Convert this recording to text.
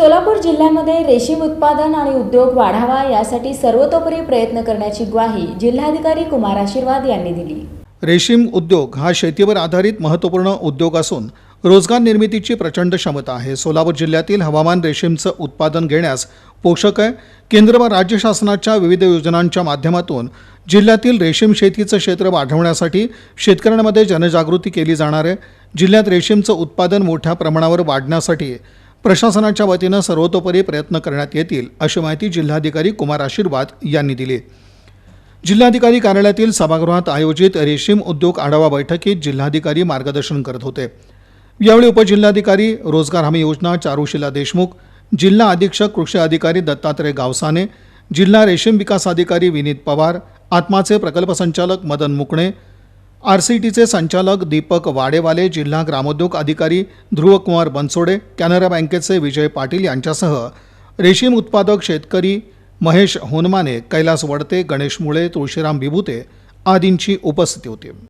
सोलापूर जिल्ह्यामध्ये रेशीम उत्पादन आणि उद्योग वाढावा यासाठी सर्वतोपरी प्रयत्न करण्याची ग्वाही जिल्हाधिकारी कुमार आशीर्वाद यांनी दिली. रेशीम उद्योग हा शेतीवर आधारित महत्त्वपूर्ण उद्योग असून रोजगार निर्मितीची प्रचंड क्षमता आहे. सोलापूर जिल्ह्यातील हवामान रेशीमचं उत्पादन घेण्यास पोषक आहे. केंद्र व राज्य शासनाच्या विविध योजनांच्या माध्यमातून जिल्ह्यातील रेशीम शेतीचं क्षेत्र वाढवण्यासाठी शेतकऱ्यांमध्ये जनजागृती केली जाणार आहे. जिल्ह्यात रेशीमचं उत्पादन मोठ्या प्रमाणावर वाढण्यासाठी प्रशासनाच्या वतीनं सर्वतोपरी प्रयत्न करण्यात येतील अशी माहिती जिल्हाधिकारी कुमार आशीर्वाद यांनी दिली. जिल्हाधिकारी कार्यालयातील सभागृहात आयोजित रेशीम उद्योग आढावा बैठकीत जिल्हाधिकारी मार्गदर्शन करत होते. यावेळी उपजिल्हाधिकारी रोजगार हमी योजना चारुशिला देशमुख जिल्हा अधीक्षक कृषी अधिकारी दत्तात्रय गावसाने जिल्हा रेशीम विकास अधिकारी विनीत पवार आत्माचे प्रकल्प संचालक मदन मुकणे आर सी टीचे संचालक दीपक वाडेवाले जिल्हा ग्रामोद्योग अधिकारी ध्रुवकुमार बनसोडे कॅनरा बँकेचे विजय पाटील यांच्यासह रेशीम उत्पादक शेतकरी महेश होनमाने कैलास वडते गणेश मुळे तुळशीराम बिभुते आदींची उपस्थिती होती.